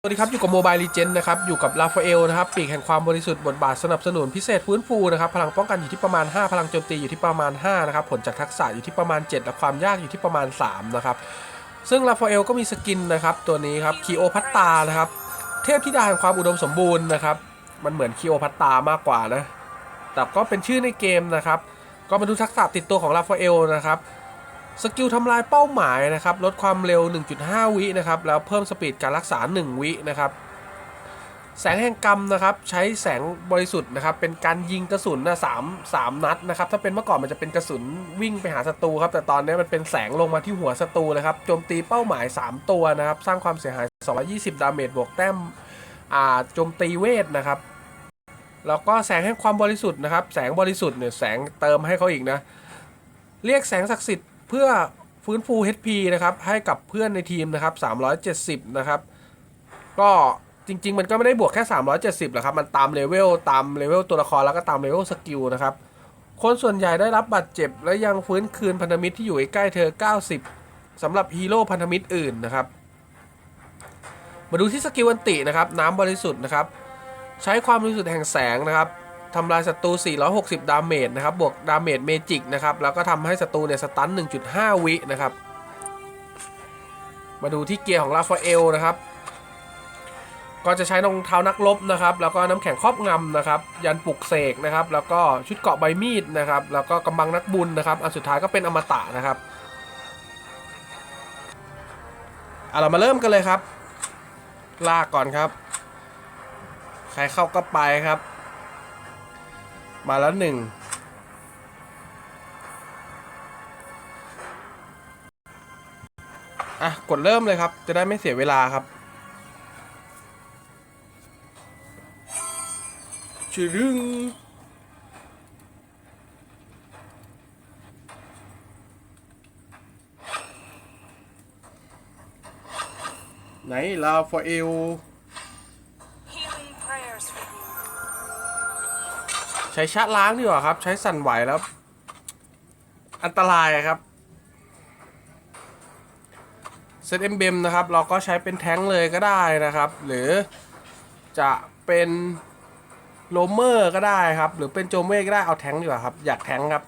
สวัสดีครับ อยู่กับโมบายลีเจนนะครับ อยู่กับลาฟาเอลนะครับ ปีกแห่งความบริสุทธิ์บทบาทสนับสนุนพิเศษฟื้นฟูนะครับ พลังป้องกันอยู่ที่ประมาณ 5 พลังโจมตีอยู่ที่ประมาณ 5 นะครับ ผลจากทักษะอยู่ที่ประมาณ 7 และความยากอยู่ที่ประมาณ 3 นะครับ ซึ่งลาฟาเอลก็มีสกินนะครับ ตัวนี้ครับคีโอพัตตานะครับ เทพธิดาแห่งความอุดมสมบูรณ์นะครับ มันเหมือนคีโอพัตตามากกว่านะ แต่ก็เป็นชื่อในเกมนะครับ ก็มาดูทักษะติดตัวของลาฟาเอลนะครับ สกิลทำลายเป้าหมายนะครับ ลดความเร็ว 1.5 วินะครับ แล้วเพิ่มสปีดการรักษา 1 วินะครับ แสงแห่งกรรมนะครับ ใช้แสงบริสุทธิ์นะครับ เป็นการยิงกระสุนนะสามสามนัดนะครับ ถ้าเป็นเมื่อก่อนมันจะเป็นกระสุนวิ่งไปหาศัตรูครับ แต่ตอนนี้มันเป็นแสงลงมาที่หัวศัตรูเลยครับ โจมตีเป้าหมาย 3 ตัวนะครับ สร้างความเสียหาย 220 ดาเมจ บวกแต้มอ่าโจมตีเวทนะครับแล้วก็แสงแห่งความบริสุทธิ์นะครับ แสงบริสุทธิ์เนี่ยแสงเติมให้เขาอีกนะ เรียกแสงศักดิ์สิทธิ์ เพื่อฟื้นฟู HP นะครับให้กับเพื่อนในทีมนะครับ370 นะครับ ก็จริง ๆ มันก็ไม่ได้บวกแค่ 370หรอกครับ มันตามเลเวลตามเลเวลตัวละครแล้วก็ตามเลเวลสกิลนะครับ คนส่วนใหญ่ได้รับบาดเจ็บ และยังฟื้นคืนพันธมิตรที่อยู่ใกล้เธอ 90สำหรับฮีโร่พันธมิตรอื่นนะครับ มาดูที่สกิลอันตินะครับ น้ำบริสุทธิ์นะครับ ใช้ความบริสุทธิ์แห่งแสงนะครับ ทำลายศัตรู 460 ดาเมจนะครับ บวกดาเมจเมจิกนะครับ แล้วก็ทำให้ศัตรูเนี่ยสตัน 1.5 วินะครับ มาดูที่เกียร์ของลาฟาเอลนะครับ ก็จะใช้รองเท้านักรบนะครับ แล้วก็น้ำแข็งครอบงำนะครับ ยันปลุกเสกนะครับ แล้วก็ชุดเกาะใบมีดนะครับ แล้วก็กำบังนักบุญนะครับ อันสุดท้ายก็เป็นอมตะนะครับเอาเรามาเริ่มกันเลยครับ ลากก่อนครับ ใครเข้าก็ไปครับ มาแล้วหนึ่งอะ กดเริ่มเลยครับ จะได้ไม่เสียเวลาครับชอดึงไหนลาฟาเอล ช้ชะล้างดีกว่าครับ ใช้สั่นไหวแล้ว อันตรายครับเซตเอ็มเบมนะครับ เราก็ใช้เป็นแท้งเลยก็ได้นะครับ หรือจะเป็นโลเมอร์ก็ได้ครับ หรือเป็นโจเม่ก็ได้เอาแท้งดีกว่าครับ อยากแท้งครับ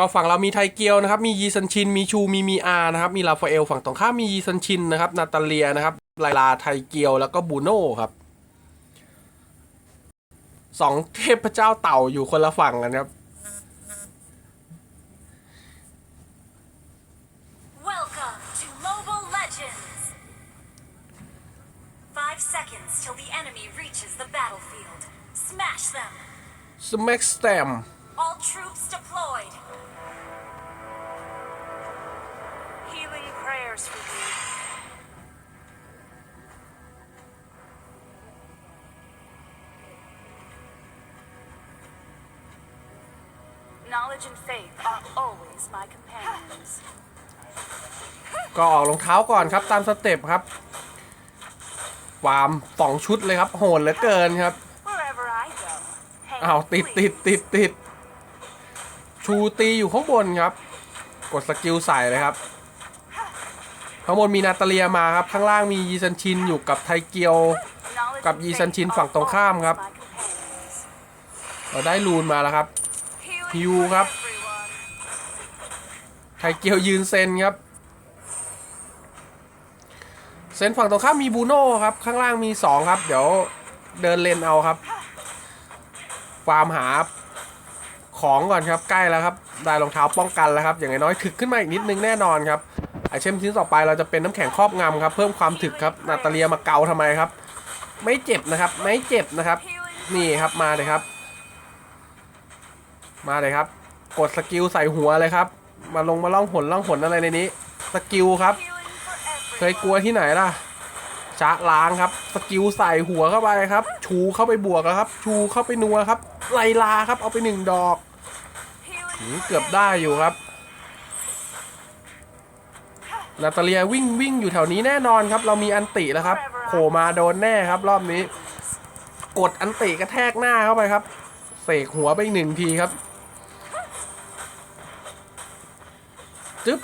ก็ฝั่งเรามีไทเกียวนะครับ มียีซันชิน มีชู มีมีอาร์นะครับ มีลาฟาเอล ฝั่งตรงข้ามมียีซันชินนะครับ นาตาเลียนะครับ ไลลา ไทเกียว แล้วก็บูโน่ครับสองเทพเจ้าเต่าอยู่คนละฝั่งกันครับ Welcome to Mobile Legends! Five seconds till the enemy reaches the battlefield. Smash them! สมักสแตม All troops deployed! Prayers for you. Knowledge and faith are always my companions. ก็ออกรองเท้าก่อนครับตามสเต็ปครับวามสองชุดเลยครับโหดเหลือเกินครับ Wherever I go. Hey, อ้าวติด please. ติดติดติดชูตีอยู่ข้างบนครับ กดสกิลใส่เลยครับ ข้างบนมีนาตาเลียมาครับ ข้างล่างมียีซันชินอยู่กับไทเกียว กับยีซันชินฝั่งตรงข้ามครับ เราได้รูนมาแล้วครับ Healing Hiu for ครับ ไทเกียวยืนเซนครับ เซนฝั่งตรงข้ามมีบูโน่ครับ ข้างล่างมีสองครับ เดี๋ยวเดินเลนเอาครับ ฟาร์มหาของก่อนครับใกล้แล้วครับ ได้รองเท้าป้องกันแล้วครับ อย่างน้อยถึกขึ้นมาอีกนิดนึงแน่นอนครับ ไอเชมชิ้นต่อไปเราจะเป็นน้ำแข็งครอบงำครับ เพิ่มความถึกครับนาตาเลียมาเกาทำไมครับ ไม่เจ็บนะครับ ไม่เจ็บนะครับ นี่ครับมาเลยครับ มาเลยครับ กดสกิลใส่หัวเลยครับ มาลงมาล่องหนล่องหนอะไรในนี้ สกิลครับ เคยกลัวที่ไหนล่ะชะล้างครับสกิลใส่หัวเข้าไปครับ ชูเข้าไปบวกครับ ชูเข้าไปนัวครับ ไลลาครับเอาไปหนึ่งดอกเกือบได้อยู่ครับ นาตาเลียวิ่งวิ่งอยู่แถวนี้แน่นอนครับ เรามีอันติแล้วครับโผล่มาโดนแน่ครับรอบนี้ กดอันติกระแทกหน้าเข้าไปครับ เสกหัวไปหนึ่งทีครับจึ๊บ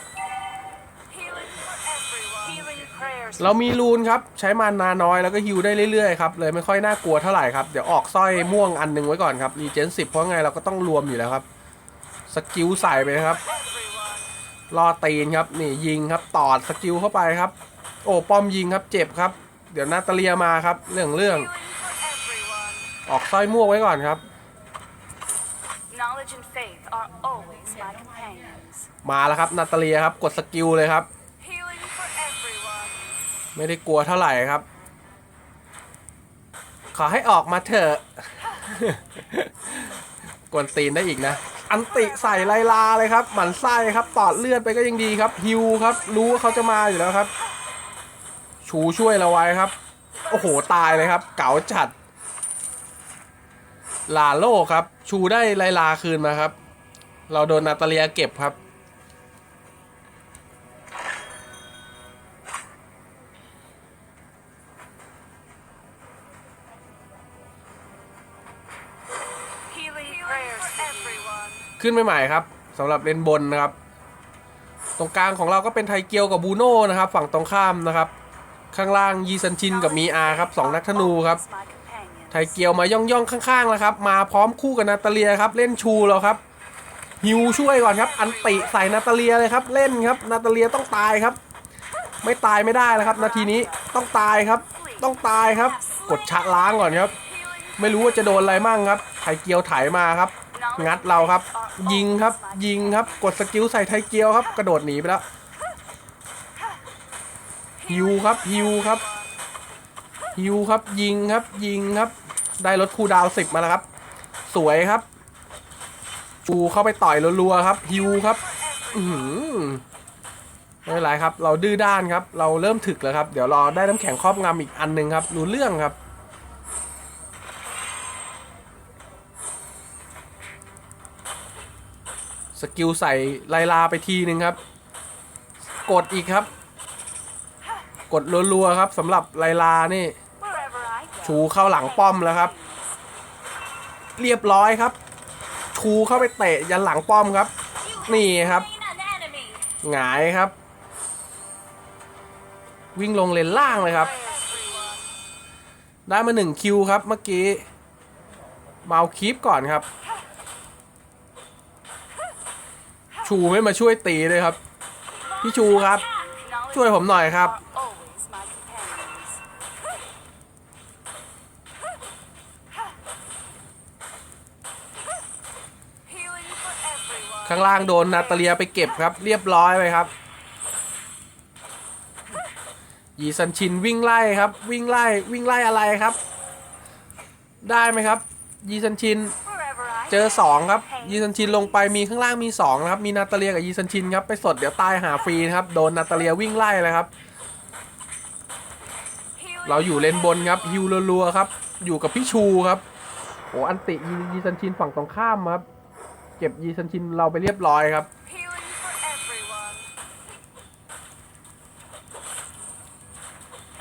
เรามีรูนครับ ใช้มานาน้อยแล้วก็ฮิวได้เรื่อยๆครับเลยไม่ค่อยน่ากลัวเท่าไหร่ครับ เดี๋ยวออกสร้อยม่วงอันหนึงไว้ก่อนครับรีเจนสิบเพราะไงเราก็ต้องรวมอยู่แล้วครับ สกิลใส่ไปครับ Everyone. ล่อตีนครับนี่ยิงครับตอดสกิลเข้าไปครับ โอ้ป้อมยิงครับเจ็บครับ เดี๋ยวนาตาเลียมาครับ เรื่องเรื่อง Healing for everyone. ออกสร้อยม่วงไว้ก่อนครับ Knowledge and faith are always my companions. มาแล้วครับนาตาเลียครับกดสกิลเลยครับ Healing for everyone. ไม่ได้กลัวเท่าไหร่ครับ ขอให้ออกมาเถอะ กวนตีนได้อีกนะ อันติใส่ไลลาเลยครับ หมันไส้ครับตอดเลือดไปก็ยังดีครับฮิวครับ รู้ว่าเขาจะมาอยู่แล้วครับ ชูช่วยเราไว้ครับ โอ้โหตายเลยครับ เก๋าจัด ลาโลครับ ชูได้ไลลาคืนมาครับ เราโดนนาตาเลียเก็บครับ ขึ้นใหม่ๆครับสำหรับเลนบนนะครับ ตรงกลางของเราก็เป็นไทเกียวกับบูโน่นะครับ ฝั่งตรงข้ามนะครับ ข้างล่างยีซันชินกับมีอาครับสองนักธนูครับไทเกียวมาย่องย่องๆข้างๆแล้วครับ มาพร้อมคู่กับนาตาเลียครับ เล่นชูแล้วครับฮิวช่วยก่อนครับ อันติใส่นาตาเลียเลยครับ เล่นครับนาตาเลียต้องตายครับ ไม่ตายไม่ได้แล้วครับ นาทีนี้ต้องตายครับ ต้องตายครับ กดชะล้างก่อนครับ ไม่รู้ว่าจะโดนอะไรมั่งครับไทเกียวไถมาครับ งัดเราครับ ยิงครับ ยิงครับ กดสกิลใส่ไทเกียวครับ กระโดดหนีไปแล้วฮิวครับฮิวครับฮิวครับ ยิงครับ ยิงครับ ได้รถคูดาวสิบมาแล้วครับ สวยครับชูเข้าไปต่อยรัวๆครับฮิวครับอืไม่เป็นไรครับ เราดื้อด้านครับ เราเริ่มถึกแล้วครับ เดี๋ยวรอได้น้ำแข็งครอบงำอีกอันหนึ่งครับ รู้เรื่องครับ สกิลใส่ไลลาไปทีหนึ่งครับ กดอีกครับ กดรัวๆครับสำหรับไลลานี่ ชูเข้าหลังป้อมแล้วครับ เรียบร้อยครับ ชูเข้าไปเตะยันหลังป้อมครับ นี่ครับหงายครับ วิ่งลงเลนล่างเลยครับ ได้มาหนึ่งคิวครับเมื่อกี้มาเอาคีปก่อนครับ ชูไม่มาช่วยตีเลยครับ พี่ชูครับ ช่วยผมหน่อยครับ ข้างล่างโดนนาตาเลียไปเก็บครับ เรียบร้อยไปครับยีซันชินวิ่งไล่ครับ วิ่งไล่วิ่งไล่อะไรครับ ได้ไหมครับยีซันชิน เจอสองครับ ยีซันชินลงไปมีข้างล่างมีสองนะครับ มีนาตาเลียกับยีซันชินครับ ไปสดเดี๋ยวตายหาฟรีนะครับ โดนนาตาเลียวิ่งไล่เลยครับ เราอยู่เลนบนครับฮิวรัวๆครับ อยู่กับพี่ชูครับ โอ้อันติยีซันชินฝั่งตรงข้ามครับ เก็บยีซันชินเราไปเรียบร้อยครับ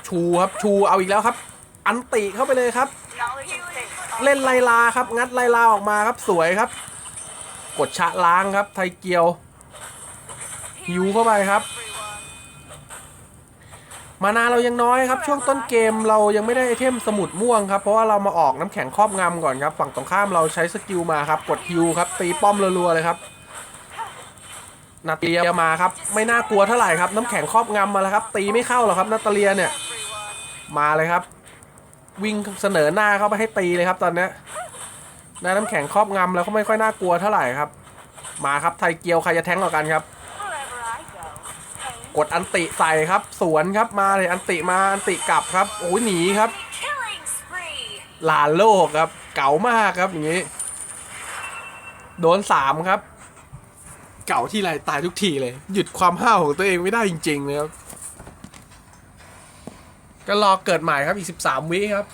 ชูครับชูเอาอีกแล้วครับ อันติเข้าไปเลยครับ Knowledge and faith. are เล่นไลลาครับ งัดไลลาออกมาครับสวยครับ กดชะล้างครับไทเกียวหิวเข้าไปครับ มานาเรายังน้อยครับ ช่วงต้นเกมเรายังไม่ได้ไอเทมสมุดม่วงครับ เพราะว่าเรามาออกน้ำแข็งครอบงำก่อนครับ ฝั่งตรงข้ามเราใช้สกิลมาครับ กดฮิวครับ ตีป้อมรัวๆเลยครับนาตาเลียมาครับ ไม่น่ากลัวเท่าไหร่ครับ น้ำแข็งครอบงำมาแล้วครับ ตีไม่เข้าหรอกครับนาตาเลียเนี่ย มาเลยครับ วิ่งเสนอหน้าเข้าไปให้ตีเลยครับตอนนี้ยได้น้ำแข็งครอบงำแล้วก็ไม่ค่อยน่ากลัวเท่าไหร่ครับ มาครับไทยเกียวใครจะแทงกว่ากันครับ กดอันติใส่ครับ สวนครับมาเลยอันติมาอันติกลับครับโอ้ยหนีครับหลานโลกครับ เก๋ามากครับอย่างนี้ โดนสามครับ เก่าที่ไรตายทุกทีเลย หยุดความห้าวของตัวเองไม่ได้จริงๆเลยครับ ก็รอเกิดใหม่ครับอีกสิบสามวิครับ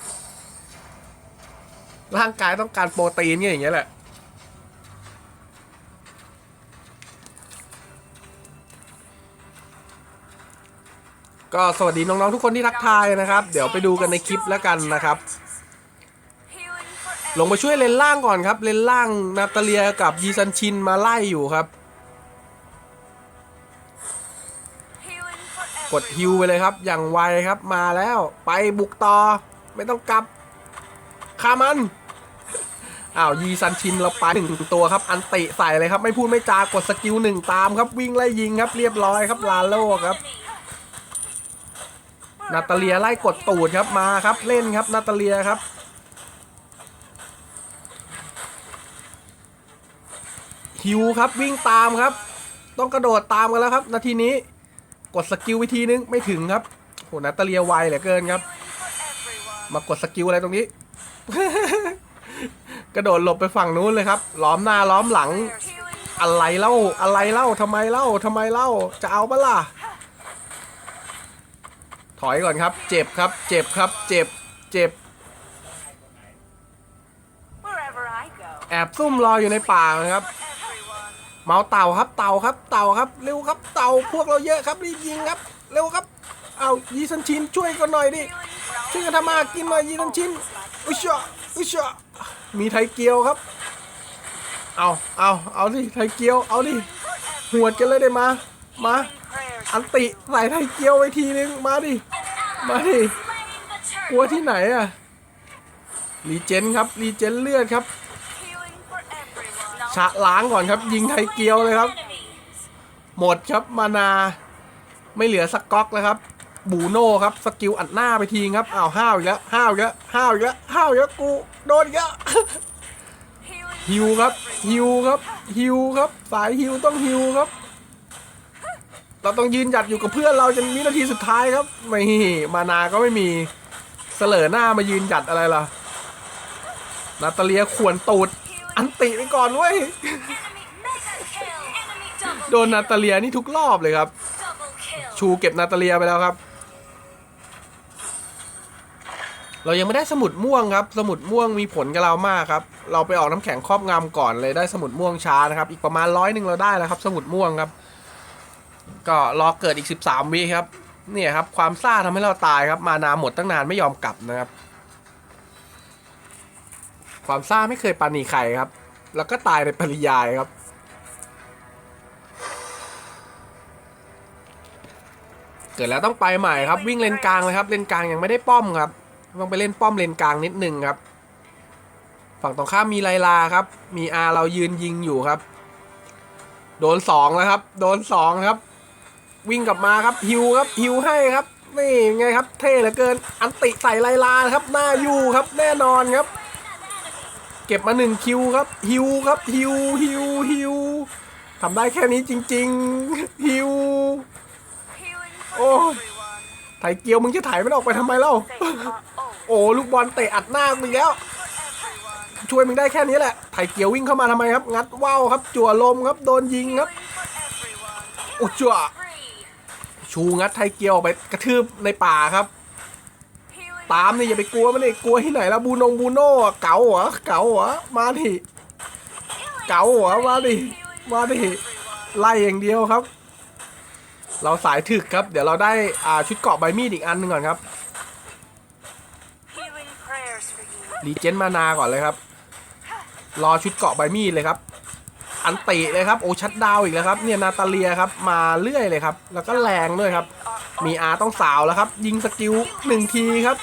ร่างกายต้องการโปรตีนอย่างเงี้ยแหละ ก็สวัสดีน้องๆทุกคนที่ทักทายนะครับ เดี๋ยวไปดูกันในคลิปแล้วกันนะครับ ลงมาช่วยเลนล่างก่อนครับ เลนล่างนาตาเลียกับยีซันชินมาไล่อยู่ครับ กดฮิวไปเลยครับ อย่างไวครับมาแล้วไปบุกต่อ ไม่ต้องกลับฆ่ามันอ้าวยีซันชินเราไปหนึ่งตัวครับ อันติใส่เลยครับ ไม่พูดไม่จากดสกิลหนึ่งตามครับ วิ่งไล่ยิงครับ เรียบร้อยครับลาโลครับ นาตาเลียไล่กดตูดครับมาครับ เล่นครับนาตาเลียครับฮิวครับวิ่งตามครับ ต้องกระโดดตามกันแล้วครับ นาทีนี้ กดสกิลวิธีนึงไม่ถึงครับโหนาตาเลียไวเหลือเกินครับ มากดสกิลอะไรตรงนี้ กระโดดหลบไปฝั่งนู้นเลยครับ ล้อมหน้าล้อมหลัง อะไรเล่าอะไรเล่าทำไมเล่าทำไมเล่าจะเอาปะล่ะถอยก่อนครับ เจ็บครับ เจ็บครับ เจ็บ เจ็บ แอบซุ่มรออยู่ในป่านะครับ เมาเต่าครับเต่าครับเต่าครับเร็วครับเต่าพวกเราเยอะครับรีบยิงครับเร็วครับเอายีสันชินช่วยกันหน่อยดิช่วยกันทำมากินหน่อยยีสันชินอุยชะอุยชะมีไทยเกียวครับเอาเอาเอาดิไทยเกียวเอาดิหวดกันเลยได้มามาอันติใส่ไทยเกียวไว้ทีนึงมาดิมาดิกลัวที่ไหนอะรีเจนครับรีเจนเลือดครับ ชะล้างก่อนครับ ยิงไทยเกียวเลยครับ หมดครับมานา ไม่เหลือสักก๊อกแล้วครับ บูโน่ครับสกิลอัดหน้าไปทีครับอ้าวห้าวอีกแล้วห้าวอีกแล้วห้าวอีกแล้วห้าวอีกแล้วกูโดนอีกแล้วฮิวครับฮิวครับฮิวครับ สายฮิวต้องฮิวครับ เราต้องยืนหยัดอยู่กับเพื่อนเราจนวินาทีสุดท้ายครับ ไม่มานาก็ไม่มีเสลอหน้ามายืนหยัดอะไรล่ะนาตาเลียขวนตูด อันติไปก่อนเว้ย โดนนาตาเลียนี่ทุกรอบเลยครับ ชูเก็บนาตาเลียไปแล้วครับ เรายังไม่ได้สมุดม่วงครับ สมุดม่วงมีผลกับเรามากครับ เราไปออกน้ำแข็งครอบงำก่อนเลยได้สมุดม่วงช้านะครับ อีกประมาณร้อยหนึ่งเราได้แล้วครับ สมุดม่วงครับ ก็รอเกิดอีก 13วิครับ เนี่ยครับ ความซ่าทำให้เราตายครับ มานาหมดตั้งนานไม่ยอมกลับนะครับ ความซ่าไม่เคยปานีใครครับ แล้วก็ตายในปริยายครับ เกิดแล้วต้องไปใหม่ครับ วิ่งเลนกลางเลยครับเลนกลางยังไม่ได้ป้อมครับต้องไปเล่นป้อมเลนกลางนิดนึงครับ ฝั่งตรงข้ามมีไลลาครับ มีอาเรายืนยิงอยู่ครับ โดนสองแล้วครับ โดนสองครับ วิ่งกลับมาครับฮิวครับฮิวให้ครับนี่ไงครับ เท่เหลือเกิน อันติใส่ไลลาครับหน้าอยู่ครับ แน่นอนครับ เก็บมาหนึ่งคิวครับ ฮิวครับ ฮิวฮิวฮิวทำได้แค่นี้จริง ๆ ฮิว Healing for Oh. everyone. ไถเกียวมึงจะถ่ายมันออกไปทำไมเล่า โอ้ลูกบอลเตะอัดหน้ามึงแล้ว ช่วยมึงได้แค่นี้แหละไถเกียววิ่งเข้ามาทำไมครับ งัดว่าวครับ จั่วลมครับ โดนยิงครับ โอ้จั่วชูงัดไทเกียวออกไปกระทืบในป่าครับ ตามนี่อย่าไปกลัวมันเลยกลัวที่ไหนแล้วบูนงบูโน่อะเก๋าเหรอเก๋าเหรอมาดิเก๋าเหรอมาดิมาดิไล่อย่างเดียวครับ เราสายถึกครับ เดี๋ยวเราได้อ่าชุดเกาะใบมีดอีกอันหนึ่งก่อนครับรีเจนมานาก่อนเลยครับ รอชุดเกาะใบมีดเลยครับ อันติเลยครับโอชัดดาวอีกแล้วครับ เนี่ยนาตาเลียครับมาเรื่อยเลยครับ แล้วก็แรงด้วยครับ มีอาต้องสาวแล้วครับ ยิงสกิลหนึ่งทีครับ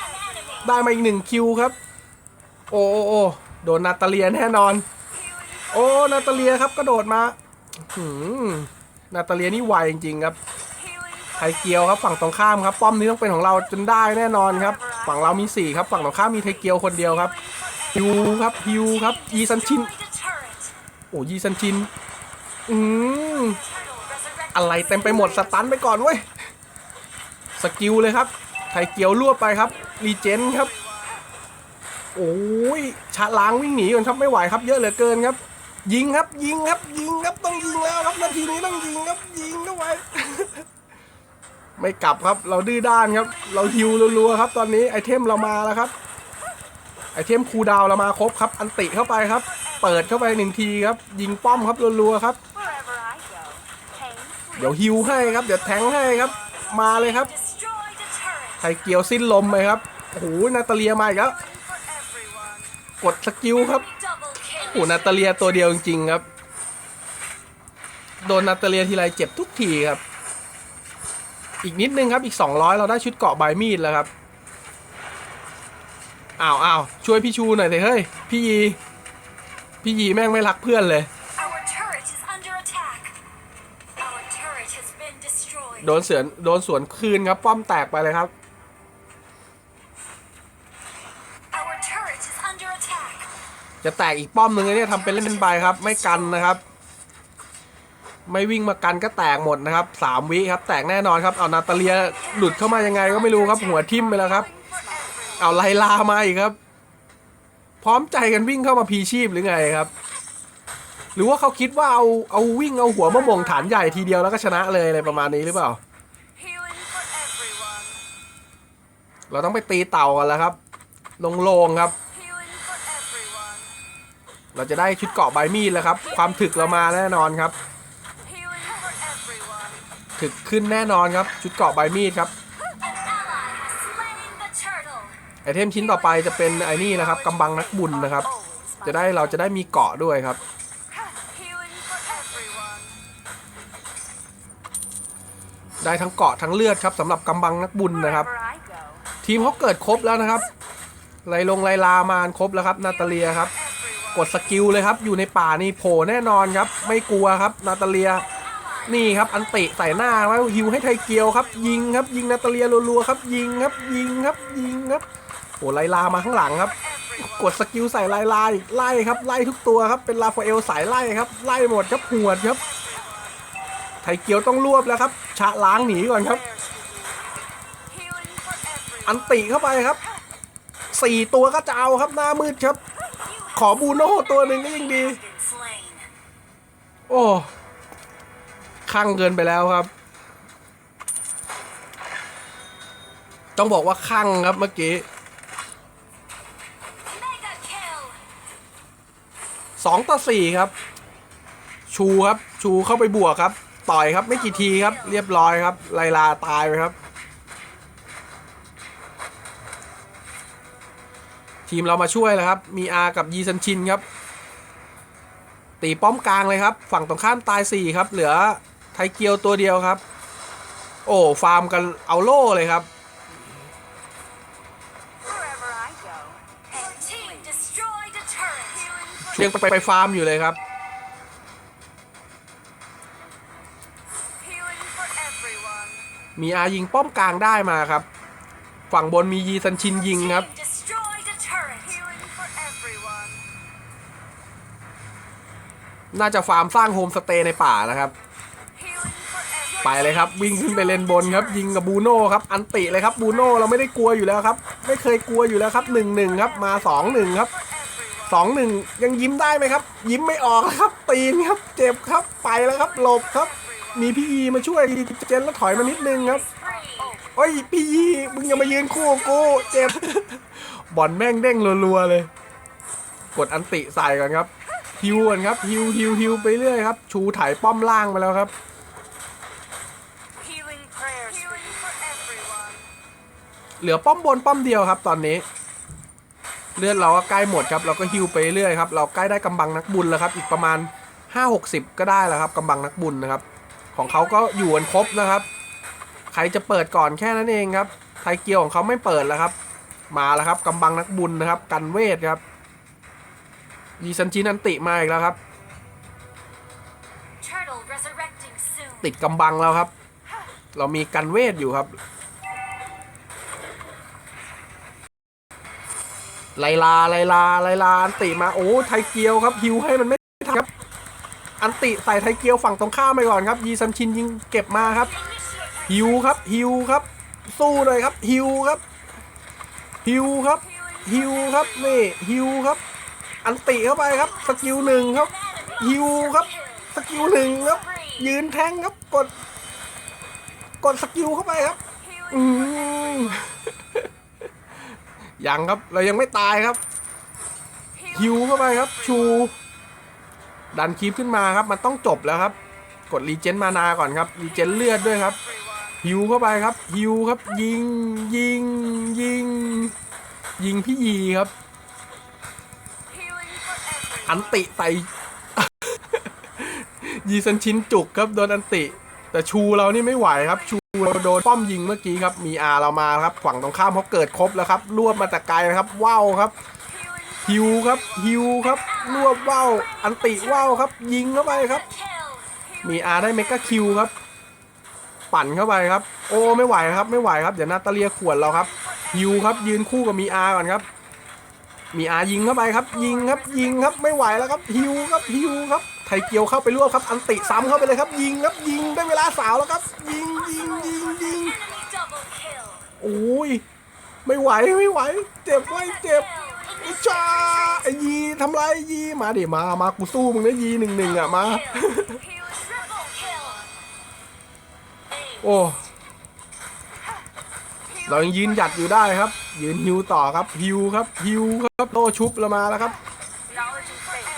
ได้มาอีกหนึ่งคิวครับ โอ้โอโอโดนนาตาเลียแน่นอน โอ้นาตาเลียครับกระโดดมาหืมนาตาเลียนี่ไวจริงๆครับไทเกียวครับฝั่งตรงข้ามครับ ป้อมนี้ต้องเป็นของเราจนได้แน่นอนครับ ฝั่งเรามีสี่ครับฝั่งตรงข้ามมีไทเกียวคนเดียวครับฮิวครับฮิวครับยีซันชินโอ้ยีซันชินอืมอะไรเต็มไปหมดสตันไปก่อนเว้ย สกิลเลยครับไทยเกียวรวบไปครับรีเจนครับ โอ้ยชะล้างวิ่งหนีก่อนครับไม่ไหวครับ เยอะเหลือเกินครับ ยิงครับยิงครับยิงครับต้องยิงแล้วครับนาทีนี้ต้องยิงครับยิงเข้าไปไม่กลับครับ เราดื้อด้านครับ เราฮิวรัวๆครับ ตอนนี้ไอเทมเรามาแล้วครับไอเทมคูลดาวน์เรามาครบครับ อันติเข้าไปครับ เปิดเข้าไปหนึ่งทีครับ ยิงป้อมครับรัวๆครับ wherever I go. Pain free. เดี๋ยวฮิวให้ครับ เดี๋ยวแทงให้ครับ มาเลยครับ Destroy ไทเกี่ยวสิ้นลมไปครับโอ้โหนาตาเลียมาอีกแล้วกดสกิลครับโอ้โหนาตาเลียตัวเดียวจริงๆครับ โดนนาตาเลียทีไรเจ็บทุกทีครับ อีกนิดนึงครับอีก 200 เราได้ชุดเกาะใบมีดแล้วครับอ้าวอ้าวช่วยพี่ชูหน่อยสิเฮ้ยพี่ยีพี่ยีแม่งไม่รักเพื่อนเลย โดนเสือนโดนสวนคืนครับ ป้อมแตกไปเลยครับ จะแตกอีกป้อมหนึ่งเลยเนี่ยทำเป็นเล่นเป็นไปครับ ไม่กันนะครับ ไม่วิ่งมากันก็แตกหมดนะครับสามวิครับ แตกแน่นอนครับเอานาตาเลียหลุดเข้ามายังไงก็ไม่รู้ครับ หัวทิ่มไปแล้วครับ เอาไลลามาอีกครับ พร้อมใจกันวิ่งเข้ามาพีชีพหรือไงครับ หรือว่าเขาคิดว่าเอาเอาวิ่งเอาหัวมะม่วงฐานใหญ่ทีเดียวแล้วก็ชนะเลยอะไรประมาณนี้หรือเปล่า เราต้องไปตีเต่ากันแล้วครับลงโลงครับ เราจะได้ชุดเกาะใบมีดแล้วครับ ความถึกเรามาแน่นอนครับ ถึกขึ้นแน่นอนครับ ชุดเกาะใบมีดครับไอเทมชิ้นต่อไปจะเป็นไอ้นี่นะครับกำบังนักบุญนะครับ จะได้เราจะได้มีเกาะด้วยครับ ได้ทั้งเกาะทั้งเลือดครับสำหรับกำบังนักบุญนะครับ ทีมเขาเกิดครบแล้วนะครับไลลงไลลามานครบแล้วครับนาตาเลียครับ กดสกิลเลยครับ อยู่ในป่านี่โผล่แน่นอนครับ ไม่กลัวครับนาตาเลีย นี่ครับอันติใส่หน้าแล้วฮิวให้ไทเกียวครับ ยิงครับ ยิงนาตาเลียรัวๆครับ ยิงครับ ยิงครับ ยิงครับโอ้ไลลามาข้างหลังครับ กดสกิลใส่ไล่ไล่ไล่ครับ ไล่ทุกตัวครับ เป็นลาฟเอลสายไล่ครับ ไล่หมดครับหวดครับ ไทเกียวต้องรวบแล้วครับ ชะล้างหนีก่อนครับ อันติเข้าไปครับสี่ตัวก็จะเอาครับหน้ามืดครับ ขอบูโน่ตัวหนึ่งก็ยังดี โอ้ข้างเกินไปแล้วครับ ต้องบอกว่าข้างครับเมื่อกี้สองต่อสี่ครับ ชูครับ ชูเข้าไปบวกครับ ต่อยครับไม่กี่ทีครับ เรียบร้อยครับ ไลลาตายไปครับ ทีมเรามาช่วยแล้วครับ มีอากับยีซันชินครับ ตีป้อมกลางเลยครับ ฝั่งตรงข้ามตายสี่ครับ เหลือไทเกียวตัวเดียวครับ โอ้ฟาร์มกันเอาโล่เลยครับ ยังไปไปฟาร์มอยู่เลยครับ มีอายิงป้อมกลางได้มาครับ ฝั่งบนมียีซันชินยิงครับ น่าจะฟาร์มสร้างโฮมสเตย์ในป่านะครับ ไปเลยครับ วิ่งขึ้นไปเลนบนครับ ยิงกับบูโน่ครับ อันติเลยครับบูโน่เราไม่ได้กลัวอยู่แล้วครับ ไม่เคยกลัวอยู่แล้วครับหนึ่งหนึ่งครับ มาสองหนึ่งครับสองหนึ่งยังยิ้มได้ไหมครับ ยิ้มไม่ออกแล้วครับ ตีนครับ เจ็บครับไปแล้วครับหลบครับ มีพี่ยีมาช่วยเจนแล้วถอยมานิดนึงครับโอ้ยพี่ยีมึงอย่ามายืนคู่กูเจ็บบอลแม่งเด้งรัวๆเลย กดอันติใส่ก่อนครับ ฮิวก่อนครับฮิวฮิวฮิวไปเรื่อยครับ ชูถ่ายป้อมล่างไปแล้วครับ Healing prayers. Healing for everyone. เหลือป้อมบนป้อมเดียวครับ ตอนนี้ เลือดเราก็ใกล้หมดครับ เราก็ฮิวไปเรื่อยครับเราใกล้ได้กำบังนักบุญแล้วครับ อีกประมาณ 5-60 ก็ได้แล้วครับกำบังนักบุญนะครับ ของเขาก็อยู่กันครบนะครับ ใครจะเปิดก่อนแค่นั้นเองครับไทเกียวของเขาไม่เปิดแล้วครับ มาแล้วครับกำบังนักบุญนะครับ กันเวทครับ ยีซันจินันติมาอีกแล้วครับ Turtle resurrecting soon. ติดกำบังแล้วครับ เรามีกันเวทอยู่ครับ ไลลาไลลาไลลาอันติมาโอ้ไทเกียวครับฮิวให้มันไม่ทันครับ อันติใส่ไทเกียวฝั่งตรงข้ามไปก่อนครับ ยีซันชินยิงเก็บมาครับฮิวครับฮิวครับ สู้เลยครับฮิวครับฮิวครับฮิวครับนี่ฮิวครับ อันติเข้าไปครับ สกิลหนึ่งครับฮิวครับ สกิลหนึ่งครับ ยืนแทงครับกด กดสกิลเข้าไปครับ อืมยังครับ เรายังไม่ตายครับฮิวเข้าไปครับ ชู ดันคีบขึ้นมาครับ มันต้องจบแล้วครับ กดรีเจนมานาก่อนครับรีเจนเลือดด้วยครับฮิวเข้าไปครับฮิวครับ ยิงยิงยิง ยิงพี่ยีครับ อันติใส่ยีซันชินจุกครับโดนอันติ แต่ชูเรานี่ไม่ไหวครับชูเราโดนป้อมยิงเมื่อกี้ครับ มีอาเรามาครับฝั่งตรงข้ามเขาเกิดครบแล้วครับรวบมาแต่ไกลนะครับว้าวครับฮิวครับฮิวครับรวบว่าวอันติว่าวครับ ยิงเข้าไปครับ มีอาได้เมกาคิวครับ ปั่นเข้าไปครับ โอ้ไม่ไหวครับไม่ไหวครับเดี๋ยวนาตาเลียขวนเราครับฮิวครับยืนคู่กับมีอาก่อนครับ มีอายิงเข้าไปครับ ยิงครับยิงครับไม่ไหวแล้วครับฮิวครับฮิวครับไทเกียวเข้าไปรวบครับ อันติซ้ำเข้าไปเลยครับ ยิงครับยิงได้เวลาสาวแล้วครับ ยิงยิงยิงยิง Enemy double kill. โอ้ยไม่ไหวไม่ไหว เจ็บไว้ยเจ็บไอ้จ้าไอ้ยีทำไรไอ้ยีมาดิมามากูสู้มึงนะยีหนึ่งหนึ่งอะมา Kill. Healing triple kill. โอ้ เรายังยืนหยัดอยู่ได้ครับ ยืนฮิวต่อครับฮิวครับฮิวครับโตชุบเรามาแล้วครับ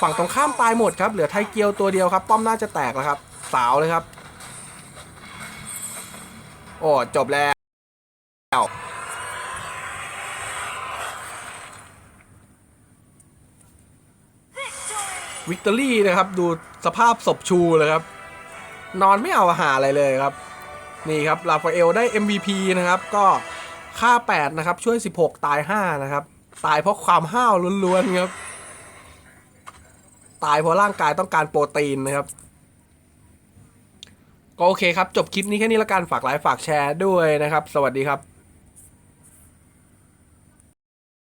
ฝั่งตรงข้ามตายหมดครับเหลือไทเกียวตัวเดียวครับ ป้อมน่าจะแตกแล้วครับ สาวเลยครับ โอ้จบแล้ววิกตอรี่นะครับ ดูสภาพศพชูเลยครับ นอนไม่เอาอาหารอะไรเลยครับ นี่ครับลาฟาเอลได้ MVP นะครับ ก็ ค่า 8 นะครับ ช่วย 16 ตาย 5 นะครับ ตายเพราะความห้าวล้วนๆครับ ตายเพราะร่างกายต้องการโปรตีนนะครับ ก็โอเคครับ จบคลิปนี้แค่นี้ละกันฝากไลค์ฝากแชร์ด้วยนะครับ สวัสดีครับ